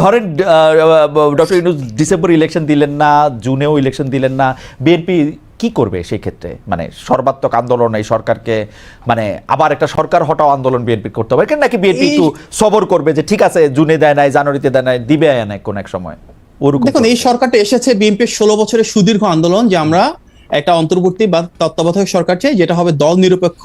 ধরেন doctor Yunus December election দিলেন না জুনেও ইলেকশন দিলেন না বিএনপি কি করবে সেই ক্ষেত্রে মানে সর্বাত্মক আন্দোলন এই সরকারকে মানে আবার একটা সরকার হটাও আন্দোলন বিএনপি করতে হবে। কেন নাকি বিএনপি একটু সবর করবে যে ঠিক আছে জুনে দেয় নাই জানুয়ারিতে দেয় নাই দিবে আয় নাই কোন এক সময়? ওরকম দেখুন এই সরকারটা এসেছে বিএনপির ষোলো বছরের সুদীর্ঘ আন্দোলন যে আমরা একটা অন্তর্বর্তী বা তত্ত্বাবধায়ক সরকার চাই যেটা হবে দল নিরপেক্ষ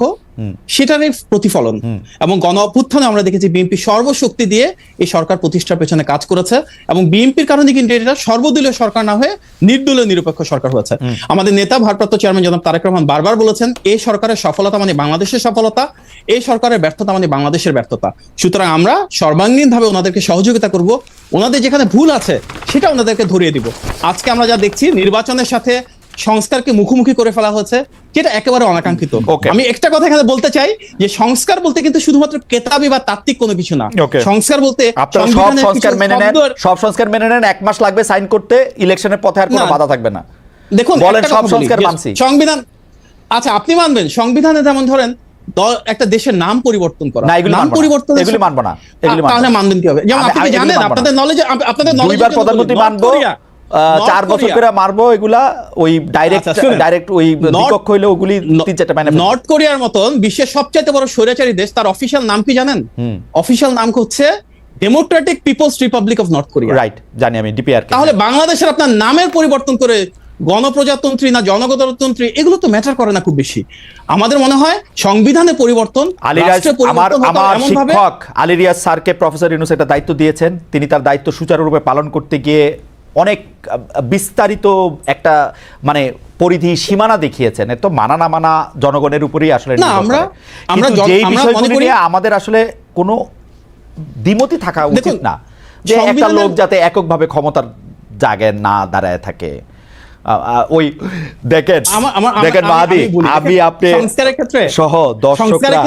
সেটারই প্রতিফলন। এবং গণ অভ্যুত্থানে আমরা দেখেছি বিএনপি সর্বশক্তি দিয়ে এই সরকার প্রতিষ্ঠার পেছনে কাজ করেছে এবং বিএনপির কারণে কিন্তু এটা সর্বদলীয় সরকার না হয়ে নির্দলীয় নিরপেক্ষ সরকার হয়েছে। আমাদের নেতা ভারপ্রাপ্ত চেয়ারম্যান জনাব তারেক রহমান বারবার বলেছেন এই সরকারের সফলতা মানে বাংলাদেশের সফলতা এই সরকারের ব্যর্থতা মানে বাংলাদেশের ব্যর্থতা। সুতরাং আমরা সর্বাঙ্গীনভাবে ওনাদেরকে সহযোগিতা করব। ওনাদের যেখানে ভুল আছে সেটা ওনাদেরকে ধরিয়ে দিব। আজকে আমরা যা দেখছি নির্বাচনের সাথে সংস্কারকে মুখোমুখি করে ফেলা হয়েছে যেটা একেবারে অনাকাঙ্ক্ষিত। আমি একটা কথা এখানে বলতে চাই যে সংস্কার বলতে কিন্তু শুধুমাত্র কেতাবি বা তাত্ত্বিক কোনো কিছু না। সংস্কার বলতে আপনারা সব সংস্কার মেনে নেন সব সংস্কার মেনে নেন এক মাস লাগবে সাইন করতে ইলেকশনের পথে আর কোনো বাধা থাকবে না। দেখুন বলেন সব সংস্কার মানছি। সংবিধান আচ্ছা আপনি মানবেন সংবিধানে যেমন ধরেন দল- একটা দেশের নাম পরিবর্তন করা। না এগুলি নাম পরিবর্তন এগুলি মানবো না। তাহলে মানবেন কি হবে যেমন আপনি জানেন? আপনাদের নলেজে আপনাদের বলি, প্রধানমন্ত্রী মানবো। চার বছর। করে মারবো এগুলা ওই ডাইরেক্ট আচ্ছা, ডাইরেক্ট ওই দ্বিপক্ষ হইলে ওগুলি তিন চারটা মানে নর্থ কোরিয়ার মতন বিশ্বের সবচাইতে বড় স্বৈরাচারী দেশ তার অফিসিয়াল নাম কি জানেন? অফিসিয়াল নাম হচ্ছে democratic people's republic of North Korea right জানি আমি ডিপিআর তাহলে বাংলাদেশের আপনার নামের পরিবর্তন করে গণপ্রজাতন্ত্রী না জনগণতন্ত্রী এগুলো তো ম্যাটার করে না খুব বেশি। আমাদের মনে হয় সংবিধানে পরিবর্তন আমার আমার শিক্ষক আলিরিয়াজ স্যারকে প্রফেসর ইউনুস একটা দায়িত্ব দিয়েছেন। তিনি তার দায়িত্ব সুচারুরূপে পালন করতে গিয়ে অনেক বিস্তারিত একটা মানে পরিধি সীমানা দেখিয়েছেন। তো মানা না মানা জনগণের উপরেই আসলে না, আমরা- আমরা যেই বিষয়গুলি নিয়ে আমাদের আসলে কোনো দ্বিমতি থাকা উচিত না যে একটা লোক যাতে এককভাবে ক্ষমতার জায়গায় না দাঁড়ায় থাকে। ওই দেখেন দেখেন মাহাদি আমি আপনি সহ দর্শকরা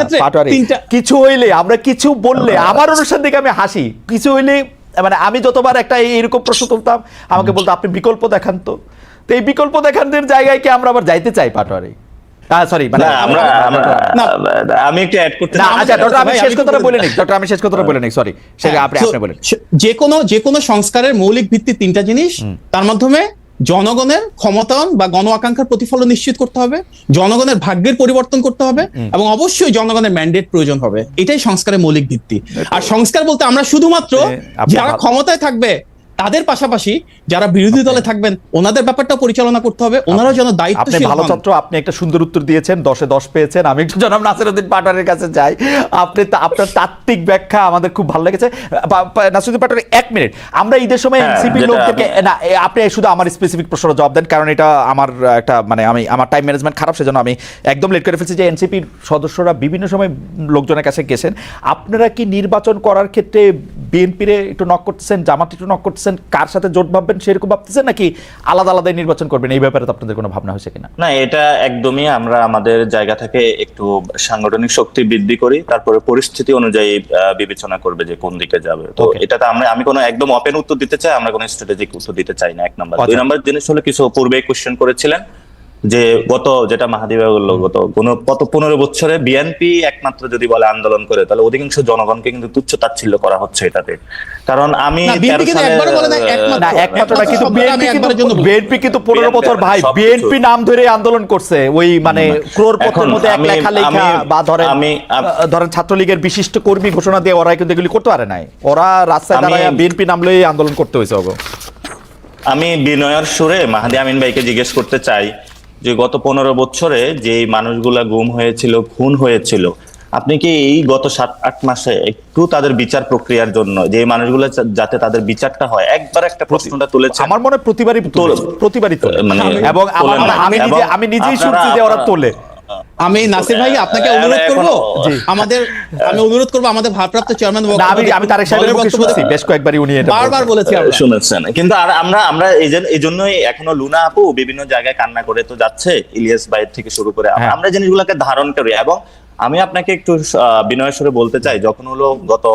কিছু হইলে আমরা কিছু বললে আমার অনুষ্ঠান থেকে আমি হাসি কিছু হইলে মানে আমি যতবার একটা এইরকম এরকম প্রশ্ন তুলতাম আমাকে বলতো আপনি বিকল্প দেখান তো। তো এই বিকল্প দেখানদের জায়গায় কি আমরা আবার যাইতে চাই পাটোয়ারি? সরি মানে আমরা আমরা না। আমি একটু অ্যাড করতে আচ্ছা ডক্টর আমি শেষ কথাটা বলে বলে নিই ডক্টর আমি শেষ কথাটা বলে নিই সরি সেটা আপনি হ্যাঁ, আপনি বলেন যে কোনো যে কোনো সংস্কারের মৌলিক ভিত্তি তিনটা জিনিস তার মাধ্যমে জনগণের ক্ষমতায়ন বা গণ আকাঙ্ক্ষার প্রতিফলন নিশ্চিত করতে হবে জনগণের ভাগ্যের পরিবর্তন করতে হবে এবং অবশ্যই জনগণের ম্যান্ডেট প্রয়োজন হবে। এটাই সংস্কারের মৌলিক ভিত্তি। আর সংস্কার বলতে আমরা শুধুমাত্র যারা ক্ষমতায় থাকবে তাদের পাশাপাশি যারা বিরোধী দলে থাকবেন ওনাদের ব্যাপারটা পরিচালনা করতে হবে। ওনারাও যেন আপনি ভালো ছাত্র আপনি একটা সুন্দর উত্তর দিয়েছেন দশে দশ পেয়েছেন। আমি একটু জনাব নাসিরুদ্দিন পাটোয়ারির কাছে যাই। আপনি আপনার তাত্ত্বিক ব্যাখ্যা আমাদের খুব ভালো লেগেছে। নাসিরুদ্দিন পাটোয়ারি এক মিনিট। আমরা ঈদের সময় হ্যাঁ, এনসিপি যেটা লোকদেরকে না আপনি শুধু আমার স্পেসিফিক প্রশ্নের জবাব দেন কারণ এটা আমার একটা মানে আমি আমার টাইম ম্যানেজমেন্ট খারাপ সেজন্য আমি একদম লেট করে ফেলছি যে এনসিপির সদস্যরা বিভিন্ন সময় লোকজনের কাছে গেছেন। আপনারা কি নির্বাচন করার ক্ষেত্রে বিএনপিরে একটু নক করতেছেন জামাত একটু নক করতেছেন? কার সাথে জোট ভাববেন সেরকম ভাবতেছেন নাকি আলাদা আলাদা নির্বাচন করবেন? এই ব্যাপারে তো আপনাদের কোনো ভাবনা হয়েছে কিনা? না এটা একদমই আমরা আমাদের জায়গা থেকে একটু সাংগঠনিক শক্তি বৃদ্ধি করি তারপরে পরিস্থিতি অনুযায়ী আহ, বিবেচনা করবে যে কোন দিকে যাবে। তো. এটাতে আমরা আমি কোনো একদম ওপেন উত্তর দিতে চাই আমরা কোনো স্ট্র্যাটেজিক উত্তর দিতে চাই না এক নম্বর। দুই নম্বর নাম্বার জিনিস হলো কিছু পূর্বে কোশ্চেন করেছিলেন যে গত যেটা মাহাদিবা বলল গত কোন কত পনেরো বছরে বিএনপি একমাত্র যদি বলে আন্দোলন করে তাহলে অধিকাংশ জনগণকে কিন্তু তুচ্ছ তাচ্ছিল্য করা হচ্ছে এটাতে। কারণ আমি না, BNP 13 কিন্তু সালের, একবারও বলে না, আহ, একমাত্র। না একমাত্র না কিন্তু শব্দটা বিএনপি কিন্তু পনেরো বছর ভাই বিএনপি নাম ধরে আন্দোলন করছে। ওই মানে ক্রোর পথের মধ্যে এক আমি- লেখা লেখা বা ধরেন আমি- ধরেন ছাত্রলীগের বিশিষ্ট কর্মী ঘোষণা দিয়ে ওরা কিন্তু এগুলি করতে পারে নাই। ওরা রাস্তায় দাঁড়ায় বিএনপি নামলেই আন্দোলন করতে হয়েছে ওগো। আমি বিনয়ের সুরে মাহাদি আমিন ভাইকে জিজ্ঞেস করতে চাই যে গত পনেরো বছরে যে মানুষগুলা গুম হয়েছিল খুন হয়েছিল আপনি কি এই গত সাত আট মাসে একটু তাদের বিচার প্রক্রিয়ার জন্য যে মানুষগুলো যাতে তাদের বিচারটা হয় একবার একটা প্রশ্নটা তুলেছে আমার মনে প্রতিবারই। প্রতিবারই তোলে মানে এবং আমার তোলে না। আমি নিজে আমি নিজেই শুনছি যে ওরা তোলে আমি নাসির ভাই আপনাকে অনুরোধ করব? আমাদের আমি অনুরোধ করব আমাদের ভারপ্রাপ্ত চেয়ারম্যান আমি আমি তারেক সাহেবের মুখে শুনছি বেশ কয়েকবারই উনি এটা বারবার বলেছি আমরা। শুনেছেন। কিন্তু আর আমরা আমরা এই যে- এই জন্যই এখনও লুনা আপু বিভিন্ন জায়গায় কান্না করে তো যাচ্ছে ইলিয়াস থেকে শুরু করে। আমরা- হ্যাঁ। আমরা জিনিসগুলোকে ধারণ করি এবং আমি আপনাকে একটু আহ, বিনয় স্বরে বলতে চাই যখন হলো গত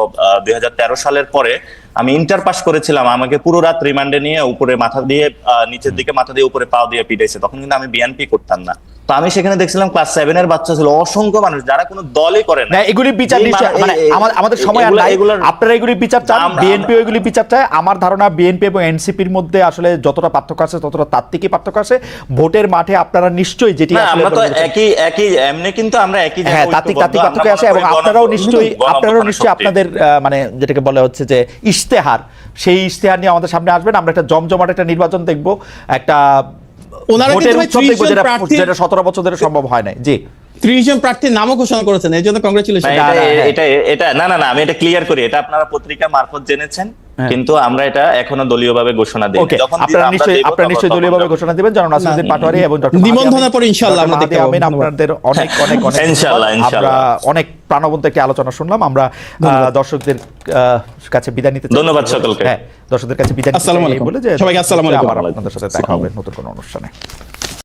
দুই হাজার তেরো সালের পরে আমি ইন্টার পাস করেছিলাম আমাকে পুরো রাত রিমান্ডে নিয়ে উপরে মাথা দিয়ে আহ, নিচের দিকে মাথা দিয়ে উপরে পাও দিয়ে পিটাইছে তখন কিন্তু আমি বিএনপি করতাম না। তো আমি সেখানে দেখছিলাম ক্লাস সেভেনের বাচ্চা ছিল। অসংখ্য মানুষ যারা কোনো দলই করে না। এগুলি বিচার মানে- মানে আমাদের সময় আর নাই। আপনারা এগুলি বিচার চান? বিএনপি এগুলি বিচার চায়? আমার ধারণা বিএনপি এবং এনসিপির মধ্যে আসলে যতটা পার্থক্য আছে ততটা তাত্ত্বিকই পার্থক্য আছে। ভোটের মাঠে আপনারা নিশ্চয়ই যেটি আমরা তো একই একই এমনি কিন্তু আমরা একই হ্যাঁ তাত্ত্বিক তাত্ত্বিক পার্থক্য আছে এবং আপনারাও নিশ্চয়ই আপনারাও নিশ্চয়ই আপনাদের আহ, মানে যেটাকে বলা হচ্ছে যে ইশতেহার। সেই ইশতেহার নিয়ে আমাদের সামনে আসবেন। আমরা একটা জমজমাট একটা নির্বাচন দেখব। একটা ওনারা কিন্তু ভাই 30 জন যেটা যেটা সতেরো বছর ধরে সম্ভব হয় নাই জি ত্রিশ জন প্রার্থীর নামও ঘোষণা করেছেন এই জন্য কংগ্রেচুলেশন এটা হ্যাঁ। এটা না না না আমি এটা ক্লিয়ার করি এটা আপনারা পত্রিকা মারফত জেনেছেন। কিন্তু আমরা এটা এখনও দলীয়ভাবে ঘোষণা দিই আপনারা নিশ্চয়ই আপনারা নিশ্চয়ই দলীয়ভাবে ঘোষণা দিবেন নাসিরুদ্দিন পাটোয়ারি এবং ডক্টর নিবন্ধনের পরে ইনশাআল্লাহ আমরা দেখতে আপনাদের অনেক অনেক অনেক ইনশাআল্লাহ, ইনশাআল্লাহ। আমরা অনেক প্রাণবন্ত একটি আলোচনা শুনলাম আমরা দর্শকদের আহ, কাছে বিদায় নিতে ধন্যবাদ সকলকে। হ্যাঁ দর্শকদের কাছে বিদায় নিতে আসসালামু আলাইকুম। বলে যে সবাইকে আসসালামু আলাইকুম। আপনাদের সাথে দেখা হবে নতুন কোনো অনুষ্ঠানে।